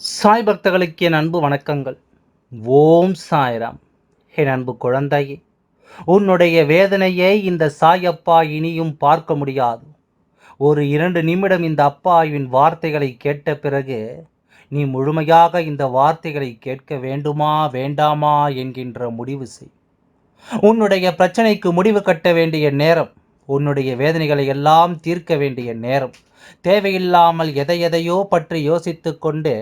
சாய் பக்தர்களுக்கு என் அன்பு வணக்கங்கள். ஓம் சாய்ராம். என் அன்பு குழந்தையே உன்னுடைய வேதனையை இந்த சாயப்பா இனியும் பார்க்க முடியாது. ஒரு இரண்டு நிமிடம் இந்த அப்பாவின் வார்த்தைகளை கேட்ட பிறகு நீ முழுமையாக இந்த வார்த்தைகளை கேட்க வேண்டுமா வேண்டாமா என்கின்ற முடிவு செய். உன்னுடைய பிரச்சனைக்கு முடிவு கட்ட வேண்டிய நேரம் உன்னுடைய வேதனைகளை எல்லாம் தீர்க்க வேண்டிய நேரம். தேவையில்லாமல் எதை எதையோ பற்றி யோசித்து கொண்டு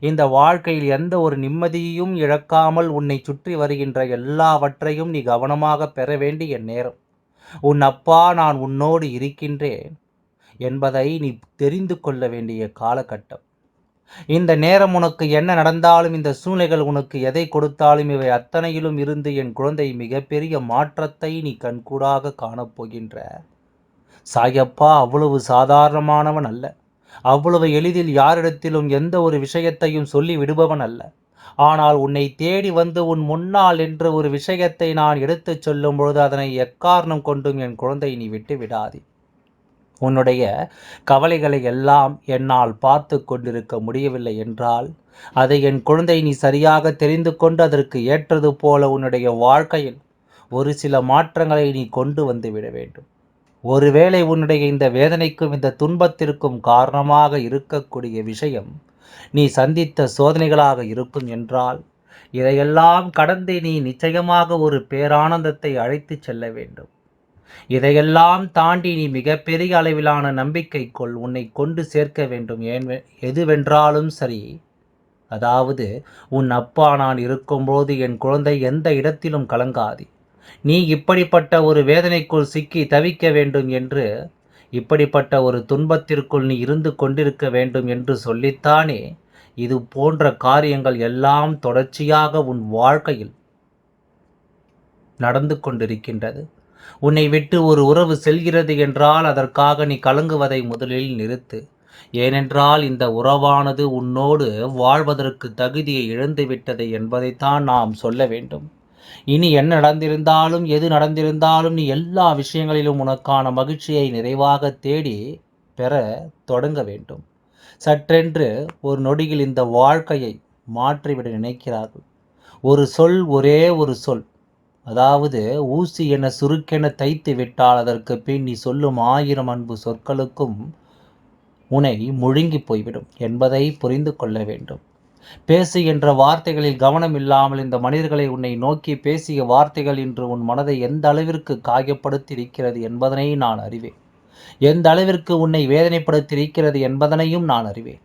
இந்த வாழ்க்கையில் எந்த ஒரு நிம்மதியையும் இழக்காமல் உன்னை சுற்றி வருகின்ற எல்லாவற்றையும் நீ கவனமாக பெற வேண்டிய நேரம். உன் அப்பா நான் உன்னோடு இருக்கின்றேன் என்பதை நீ தெரிந்து கொள்ள வேண்டிய காலகட்டம். இந்த நேரம் உனக்கு என்ன நடந்தாலும் இந்த சூழ்நிலைகள் உனக்கு எதை கொடுத்தாலும் இவை அத்தனையிலும் இருந்து என் குழந்தை மிகப்பெரிய மாற்றத்தை நீ கண்கூடாக காணப்போகின்ற. சாயப்பா அவ்வளவு சாதாரணமானவன் அல்ல. அவ்வளவு எளிதில் யாரிடத்திலும் எந்த ஒரு விஷயத்தையும் சொல்லி விடுபவன் அல்ல. ஆனால் உன்னை தேடி வந்து உன் முன்னால் என்று ஒரு விஷயத்தை நான் எடுத்துச் சொல்லும் பொழுது அதனை எக்காரணம் கொண்டும் என் குழந்தை நீ விட்டு விடாதே. உன்னுடைய கவலைகளை எல்லாம் என்னால் பார்த்து கொண்டிருக்க முடியவில்லை என்றால் அதை என் குழந்தை நீ சரியாக தெரிந்து கொண்டு அதற்கு ஏற்றது போல உன்னுடைய வாழ்க்கையில் ஒரு சில மாற்றங்களை நீ கொண்டு வந்து விட வேண்டும். ஒருவேளை உன்னுடைய இந்த வேதனைக்கும் இந்த துன்பத்திற்கும் காரணமாக இருக்கக்கூடிய விஷயம் நீ சந்தித்த சோதனைகளாக இருக்கும் என்றால் இதையெல்லாம் கடந்து நீ நிச்சயமாக ஒரு பேரானந்தத்தை அழைத்துச் செல்ல வேண்டும். இதையெல்லாம் தாண்டி நீ மிகப்பெரிய அளவிலான நம்பிக்கை கொள் உன்னை கொண்டு சேர்க்க வேண்டும். ஏன் எதுவென்றாலும் சரி. அதாவது உன் அப்பா நான் இருக்கும்போது என் குழந்தை எந்த இடத்திலும் கலங்காதி. நீ இப்படிப்பட்ட ஒரு வேதனைக்குள் சிக்கி தவிக்க வேண்டும் என்று இப்படிப்பட்ட ஒரு துன்பத்திற்குள் நீ இருந்து கொண்டிருக்க வேண்டும் என்று சொல்லித்தானே இது போன்ற காரியங்கள் எல்லாம் தொடர்ச்சியாக உன் வாழ்க்கையில் நடந்து கொண்டிருக்கின்றது. உன்னை விட்டு ஒரு உறவு செல்கிறது என்றால் அதற்காக நீ கலங்குவதை முதலில் நிறுத்து. ஏனென்றால் இந்த உறவானது உன்னோடு வாழ்வதற்கு தகுதியை இழந்துவிட்டது என்பதைத்தான் நாம் சொல்ல வேண்டும். இனி என்ன நடந்திருந்தாலும் எது நடந்திருந்தாலும் நீ எல்லா விஷயங்களிலும் உனக்கான மகிழ்ச்சியை நிறைவாக தேடி பெற தொடங்க வேண்டும். சற்றென்று ஒரு நொடியில் இந்த வாழ்க்கையை மாற்றிவிட நினைக்கிறார்கள். ஒரு சொல் ஒரே ஒரு சொல். அதாவது ஊசி என சுருக்கென தைத்து விட்டால் அதற்கு பின் நீ சொல்லும் ஆயிரம் அன்பு சொற்களுக்கும் உனை முழுங்கி போய்விடும் என்பதை புரிந்து கொள்ள வேண்டும். பேசு என்ற வார்த்தைகளில் கவனம் இல்லாமல் இந்த மனிதர்களை உன்னை நோக்கி பேசிய வார்த்தைகள் இன்று உன் மனதை எந்த அளவிற்கு காயப்படுத்தி இருக்கிறது என்பதனை நான் அறிவேன். எந்த அளவிற்கு உன்னை வேதனைப்படுத்தி இருக்கிறது என்பதனையும் நான் அறிவேன்.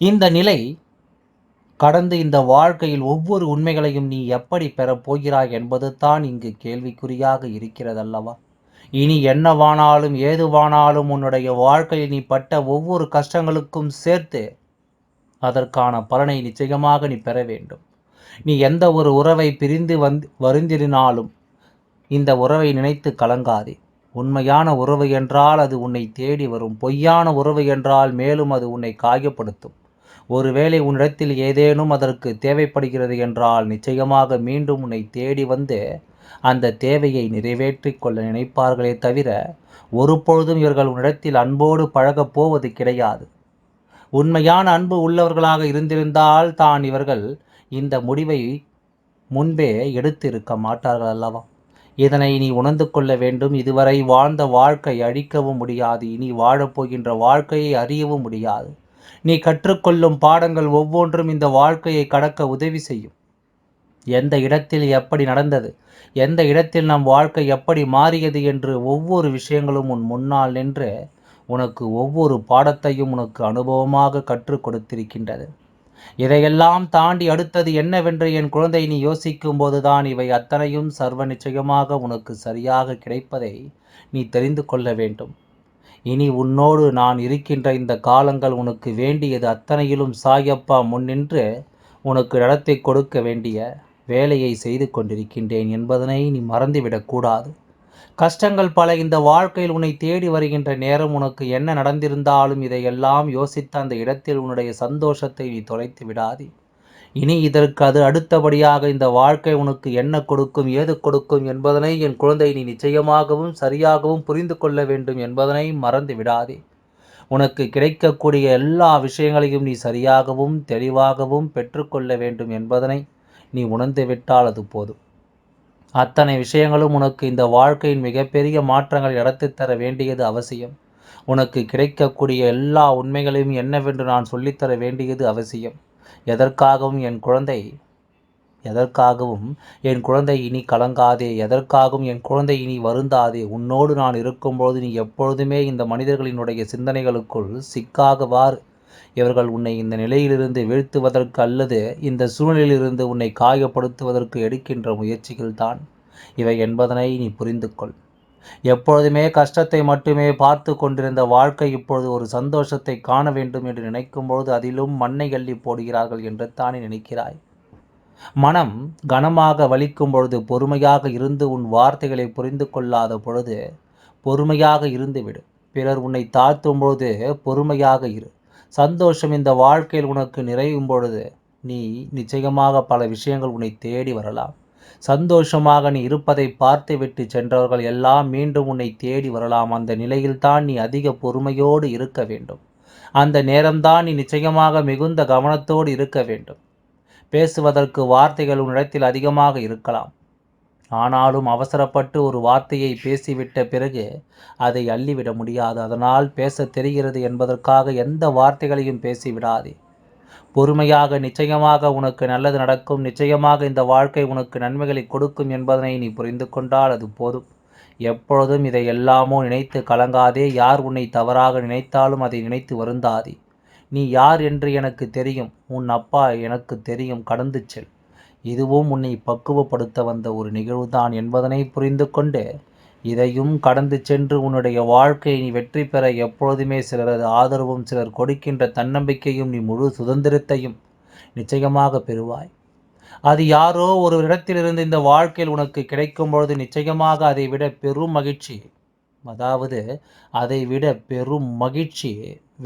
இந்த நிலை கடந்து இந்த வாழ்க்கையில் ஒவ்வொரு உண்மைகளையும் நீ எப்படி பெறப் போகிறாய் என்பது தான் இங்கு கேள்விக்குறியாக இருக்கிறதல்லவா இனி என்னவானாலும் ஏதுவானாலும் உன்னுடைய வாழ்க்கையில் நீ பட்ட ஒவ்வொரு கஷ்டங்களுக்கும் சேர்த்து அதற்கான பலனை நிச்சயமாக நீ பெற வேண்டும். நீ எந்த ஒரு உறவை பிரிந்து வந்து வருந்தினாலும் இந்த உறவை நினைத்து கலங்காதே. உண்மையான உறவு என்றால் அது உன்னை தேடி வரும். பொய்யான உறவு என்றால் மேலும் அது உன்னை காயப்படுத்தும். ஒருவேளை உன்னிடத்தில் ஏதேனும் அதற்கு தேவைப்படுகிறது என்றால் நிச்சயமாக மீண்டும் உன்னை தேடி வந்து அந்த தேவையை நிறைவேற்றி கொள்ள நினைப்பார்களே தவிர ஒருபொழுதும் இவர்கள் உன்னிடத்தில் அன்போடு பழகப் போவது கிடையாது. உண்மையான அன்பு உள்ளவர்களாக இருந்திருந்தால் தான் இவர்கள் இந்த முடிவை முன்பே எடுத்து இருக்க மாட்டார்கள் அல்லவா? இதனை நீ உணர்ந்து கொள்ள வேண்டும். இதுவரை வாழ்ந்த வாழ்க்கை அழிக்கவும் முடியாது. இனி வாழப்போகின்ற வாழ்க்கையை அறியவும் முடியாது. நீ கற்றுக்கொள்ளும் பாடங்கள் ஒவ்வொன்றும் இந்த வாழ்க்கையை கடக்க உதவி செய்யும். எந்த இடத்தில் எப்படி நடந்தது? எந்த இடத்தில் நம் வாழ்க்கை எப்படி மாறியது என்று ஒவ்வொரு விஷயங்களும் உன் முன்னால் நின்று உனக்கு ஒவ்வொரு பாடத்தையும் உனக்கு அனுபவமாக கற்றுக் கொடுத்திருக்கின்றது. இதையெல்லாம் தாண்டி அடுத்தது என்னவென்று என் குழந்தை நீ யோசிக்கும் போதுதான் இவை அத்தனையும் சர்வ நிச்சயமாக உனக்கு சரியாக கிடைப்பதை நீ தெரிந்து கொள்ள வேண்டும். இனி உன்னோடு நான் இருக்கின்ற இந்த காலங்கள் உனக்கு வேண்டியது அத்தனையிலும் சாயப்பா முன்னின்று உனக்கு நடத்தை கொடுக்க வேண்டிய வேலையை செய்து கொண்டிருக்கின்றேன் என்பதனை நீ மறந்துவிடக்கூடாது கஷ்டங்கள் பல இந்த வாழ்க்கையில் உன்னை தேடி வருகின்ற நேரம் உனக்கு என்ன நடந்திருந்தாலும் இதையெல்லாம் யோசித்த அந்த இடத்தில் உன்னுடைய சந்தோஷத்தை நீ தொலைத்து விடாதே. இனி இதற்கு அது அடுத்தபடியாக இந்த வாழ்க்கை உனக்கு என்ன கொடுக்கும் ஏது கொடுக்கும் என்பதனை என் குழந்தை நீ நிச்சயமாகவும் சரியாகவும் புரிந்து கொள்ள வேண்டும் என்பதனை மறந்து விடாதே. உனக்கு கிடைக்கக்கூடிய எல்லா விஷயங்களையும் நீ சரியாகவும் தெளிவாகவும் பெற்றுக்கொள்ள வேண்டும் என்பதனை நீ உணர்ந்து விட்டால் அது போதும். அத்தனை விஷயங்களும் உனக்கு இந்த வாழ்க்கையின் மிகப்பெரிய மாற்றங்களை நடத்தி தர வேண்டியது அவசியம். உனக்கு கிடைக்கக்கூடிய எல்லா உண்மைகளையும் என்னவென்று நான் சொல்லித்தர வேண்டியது அவசியம். எதற்காகவும் என் குழந்தை எதற்காகவும் என் குழந்தை இனி கலங்காதே எதற்காகவும் என் குழந்தை இனி வருந்தாதே உன்னோடு நான் இருக்கும்போது நீ எப்பொழுதுமே இந்த மனிதர்களினுடைய சிந்தனைகளுக்குள் சிக்காகவாறு இவர்கள் உன்னை இந்த நிலையிலிருந்து வீழ்த்துவதற்கு அல்லது இந்த சூழ்நிலையிலிருந்து உன்னை காயப்படுத்துவதற்கு எடுக்கின்ற முயற்சிகள்தான். இவை என்பதனை நீ புரிந்து கொள் எப்பொழுதுமே கஷ்டத்தை மட்டுமே பார்த்து கொண்டிருந்த வாழ்க்கை இப்பொழுது ஒரு சந்தோஷத்தை காண வேண்டும் என்று நினைக்கும்பொழுது அதிலும் மண்ணை அள்ளி போடுகிறார்கள் என்று தானே நினைக்கிறாய். மனம் கனமாக வலிக்கும் பொழுது பொறுமையாக இருந்து உன் வார்த்தைகளை புரிந்து கொள்ளாத பொழுது பொறுமையாக இருந்துவிடு. பிறர் உன்னை தாழ்த்தும் பொழுது பொறுமையாக இரு. சந்தோஷம் இந்த வாழ்க்கையில் உனக்கு நிறையும் பொழுது நீ நிச்சயமாக பல விஷயங்கள் உன்னை தேடி வரலாம். சந்தோஷமாக நீ இருப்பதை பார்த்துவிட்டு சென்றவர்கள் எல்லாம் மீண்டும் உன்னை தேடி வரலாம். அந்த நிலையில்தான் நீ அதிக பொறுமையோடு இருக்க வேண்டும். அந்த நேரம்தான் நீ நிச்சயமாக மிகுந்த கவனத்தோடு இருக்க வேண்டும். பேசுவதற்கு வார்த்தைகள் உன்னிடத்தில் அதிகமாக இருக்கலாம். ஆனாலும் அவசரப்பட்டு ஒரு வார்த்தையை பேசிவிட்ட பிறகு அதை அள்ளிவிட முடியாது. அதனால் பேச தெரிகிறது என்பதற்காக எந்த வார்த்தைகளையும் பேசிவிடாதே. பொறுமையாக நிச்சயமாக உனக்கு நல்லது நடக்கும். நிச்சயமாக இந்த வாழ்க்கை உனக்கு நன்மைகளை கொடுக்கும் என்பதனை நீ புரிந்து கொண்டால் அது போதும். எப்பொழுதும் இதை எல்லாமோ நினைத்து கலங்காதே. யார் உன்னை தவறாக நினைத்தாலும் அதை நினைத்து வருந்தாதே. நீ யார் என்று எனக்கு தெரியும். உன் அப்பா எனக்கு தெரியும். கடந்து செல். இதுவும் உன்னை பக்குவப்படுத்த வந்த ஒரு நிகழ்வுதான் என்பதனை புரிந்து கொண்டு இதையும் கடந்து சென்று உன்னுடைய வாழ்க்கையை நீ வெற்றி பெற எப்பொழுதுமே சிலரது ஆதரவும் சிலர் கொடுக்கின்ற தன்னம்பிக்கையும் நீ முழு சுதந்திரத்தையும் நிச்சயமாக பெறுவாய். அது யாரோ ஒரு இடத்திலிருந்து இந்த வாழ்க்கையில் உனக்கு கிடைக்கும் பொழுது நிச்சயமாக அதை விட பெரும் மகிழ்ச்சி. அதாவது அதை விட பெரும் மகிழ்ச்சி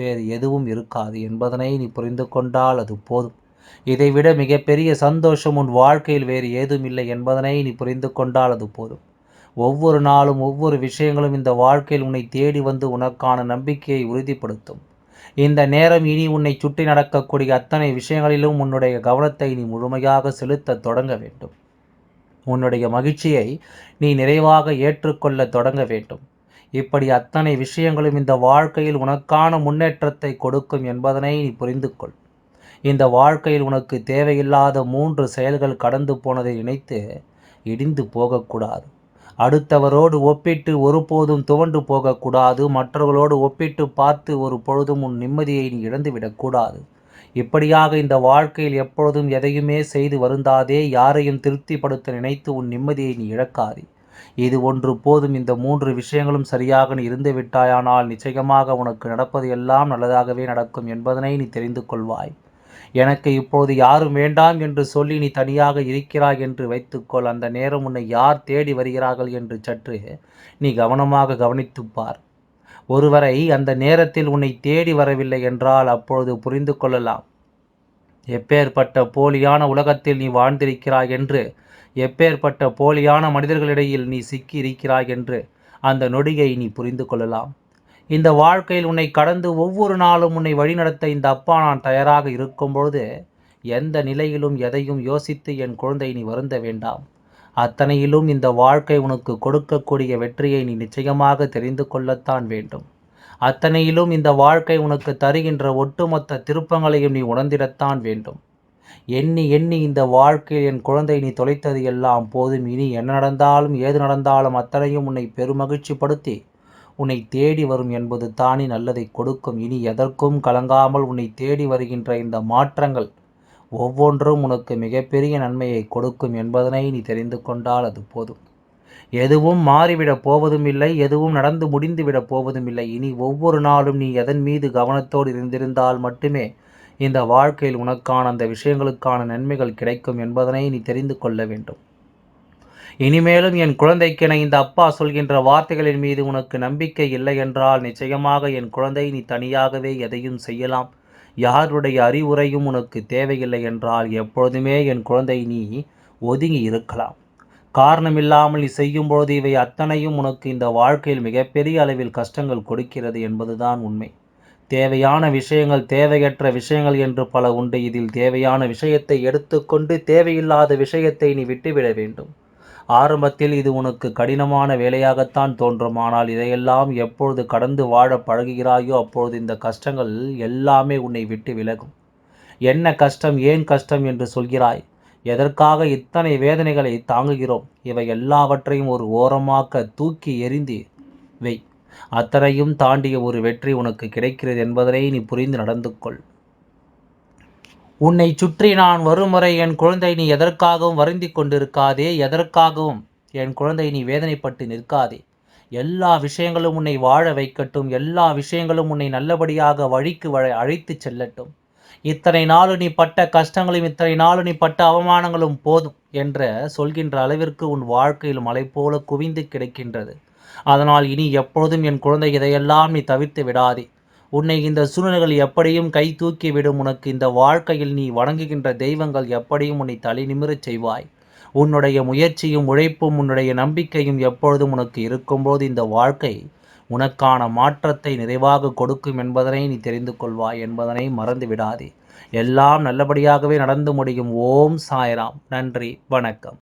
வேறு எதுவும் இருக்காது என்பதனை நீ புரிந்து கொண்டால் அது போதும். இதைவிட மிகப்பெரிய சந்தோஷம் உன் வாழ்க்கையில் வேறு ஏதும் இல்லை என்பதனை நீ புரிந்து கொண்டால் அது போதும். ஒவ்வொரு நாளும் ஒவ்வொரு விஷயங்களும் இந்த வாழ்க்கையில் உன்னை தேடி வந்து உனக்கான நம்பிக்கையை உறுதிப்படுத்தும். இந்த நேரம் இனி உன்னை சுற்றி நடக்கக்கூடிய அத்தனை விஷயங்களிலும் உன்னுடைய கவனத்தை நீ முழுமையாக செலுத்த தொடங்க வேண்டும். உன்னுடைய மகிழ்ச்சியை நீ நிறைவாக ஏற்றுக்கொள்ள தொடங்க வேண்டும். இப்படி அத்தனை விஷயங்களும் இந்த வாழ்க்கையில் உனக்கான முன்னேற்றத்தை கொடுக்கும் என்பதனை நீ புரிந்து கொள். இந்த வாழ்க்கையில் உனக்கு தேவையில்லாத மூன்று செயல்கள் கடந்து போனதை நினைத்து இடிந்து போகக்கூடாது. அடுத்தவரோடு ஒப்பிட்டு ஒருபோதும் துவண்டு போகக்கூடாது. மற்றவர்களோடு ஒப்பிட்டு பார்த்து ஒரு பொழுதும் உன் நிம்மதியை நீ இழந்துவிடக்கூடாது. இப்படியாக இந்த வாழ்க்கையில் எப்பொழுதும் எதையுமே செய்து வருந்தாதே யாரையும் திருப்திப்படுத்த நினைத்து உன் நிம்மதியை நீ இழக்காதே. இது ஒன்று போதும். இந்த மூன்று விஷயங்களும் சரியாக நீ இருந்து விட்டாயானால் நிச்சயமாக உனக்கு நடப்பது எல்லாம் நல்லதாகவே நடக்கும் என்பதனை நீ தெரிந்து கொள்வாய். எனக்கு இப்போது யாரும் வேண்டாம் என்று சொல்லி நீ தனியாக இருக்கிறாய் என்று வைத்துக்கொள். அந்த நேரம் உன்னை யார் தேடி வருகிறார்கள் என்று சற்று நீ கவனமாக கவனித்துப்பார் ஒருவரை அந்த நேரத்தில் உன்னை தேடி வரவில்லை என்றால் அப்பொழுது புரிந்து கொள்ளலாம். எப்பேற்பட்ட போலியான உலகத்தில் நீ வாழ்ந்திருக்கிறாய் என்று எப்பேற்பட்ட போலியான மனிதர்களிடையில் நீ சிக்கி இருக்கிறாய் என்று அந்த நொடியை நீ புரிந்து கொள்ளலாம். இந்த வாழ்க்கையில் உன்னை கடந்து ஒவ்வொரு நாளும் உன்னை வழிநடத்த இந்த அப்பா நான் தயாராக இருக்கும் பொழுது எந்த நிலையிலும் எதையும் யோசித்து என் குழந்தை நீ வருந்த வேண்டாம். அத்தனையிலும் இந்த வாழ்க்கை உனக்கு கொடுக்கக்கூடிய வெற்றியை நீ நிச்சயமாக தெரிந்து கொள்ளத்தான் வேண்டும். அத்தனையிலும் இந்த வாழ்க்கை உனக்கு தருகின்ற ஒட்டுமொத்த திருப்பங்களையும் நீ உணர்ந்திடத்தான் வேண்டும். எண்ணி எண்ணி இந்த வாழ்க்கையில் என் குழந்தை நீ தொலைத்தது எல்லாம் போதும். இனி என்ன நடந்தாலும் ஏது நடந்தாலும் அத்தனையும் உன்னை பெருமகிழ்ச்சிப்படுத்தி உன்னை தேடி வரும் என்பது தானே நல்லதை கொடுக்கும். இனி எதற்கும் கலங்காமல் உன்னை தேடி வருகின்ற இந்த மாற்றங்கள் ஒவ்வொன்றும் உனக்கு மிகப்பெரிய நன்மையை கொடுக்கும் என்பதனை நீ தெரிந்து கொண்டால் அது போதும். எதுவும் மாறிவிடப் போவதும் இல்லை எதுவும் நடந்து முடிந்துவிடப் போவதும் இல்லை. இனி ஒவ்வொரு நாளும் நீ எதன் மீது கவனத்தோடு இருந்திருந்தால் மட்டுமே இந்த வாழ்க்கையில் உனக்கான அந்த விஷயங்களுக்கான நன்மைகள் கிடைக்கும் என்பதனை நீ தெரிந்து கொள்ள வேண்டும். இனிமேலும் என் குழந்தைக்கென இந்த அப்பா சொல்கின்ற வார்த்தைகளின் மீது உனக்கு நம்பிக்கை இல்லை என்றால் நிச்சயமாக என் குழந்தை நீ தனியாகவே எதையும் செய்யலாம். யாருடைய அறிவுரையும் உனக்கு தேவையில்லை என்றால் எப்பொழுதுமே என் குழந்தை நீ ஒதுங்கி இருக்கலாம். காரணமில்லாமல் நீ செய்யும் பொழுது இவை அத்தனையும் உனக்கு இந்த வாழ்க்கையில் மிகப்பெரிய அளவில் கஷ்டங்கள் கொடுக்கிறது என்பதுதான் உண்மை. தேவையான விஷயங்கள் தேவையற்ற விஷயங்கள் என்று பல உண்டு. இதில் தேவையான விஷயத்தை எடுத்துக்கொண்டு தேவையில்லாத விஷயத்தை நீ விட்டுவிட வேண்டும். ஆரம்பத்தில் இது உனக்கு கடினமான வேலையாகத்தான் தோன்றும். ஆனால் இதையெல்லாம் எப்பொழுது கடந்து வாழ பழகுகிறாயோ அப்பொழுது இந்த கஷ்டங்கள் எல்லாமே உன்னை விட்டு விலகும். என்ன கஷ்டம் ஏன் கஷ்டம் என்று சொல்கிறாய்? எதற்காக இத்தனை வேதனைகளை தாங்குகிறோம்? இவை எல்லாவற்றையும் ஒரு ஓரமாக்க தூக்கி எறிந்து வை. அத்தனையும் தாண்டிய ஒரு வெற்றி உனக்கு கிடைக்கிறது என்பதனை நீ புரிந்து நடந்து கொள் உன்னை சுற்றி நான் வருமுறை என் குழந்தை நீ எதற்காகவும் வருந்தி கொண்டிருக்காதே எதற்காகவும்? என் குழந்தை நீ வேதனைப்பட்டு நிற்காதே. எல்லா விஷயங்களும் உன்னை வாழ வைக்கட்டும். எல்லா விஷயங்களும் உன்னை நல்லபடியாக வழிக்கு வழ அழைத்துச் செல்லட்டும். இத்தனை நாள் நீ பட்ட கஷ்டங்களும் இத்தனை நாள் நீ பட்ட அவமானங்களும் போதும் என்ற சொல்கின்ற அளவிற்கு உன் வாழ்க்கையில் மலை போல குவிந்து கிடைக்கின்றது. அதனால் இனி எப்பொழுதும் என் குழந்தை இதையெல்லாம் நீ தவிர்த்து விடாதே. உன்னை இந்த சூழ்நிலைகள் எப்படியும் கை தூக்கிவிடும் உனக்கு இந்த வாழ்க்கையில் நீ வணங்குகின்ற தெய்வங்கள் எப்படியும் உன்னை தலை நிமிரச் செய்வாய். உன்னுடைய முயற்சியும் உழைப்பும் உன்னுடைய நம்பிக்கையும் எப்பொழுதும் உனக்கு இருக்கும்போது இந்த வாழ்க்கை உனக்கான மாற்றத்தை நிறைவாக கொடுக்கும் என்பதனை நீ தெரிந்து கொள்வாய் என்பதனை மறந்து விடாதே. எல்லாம் நல்லபடியாகவே நடந்து முடியும். ஓம் சாய்ராம். நன்றி. வணக்கம்.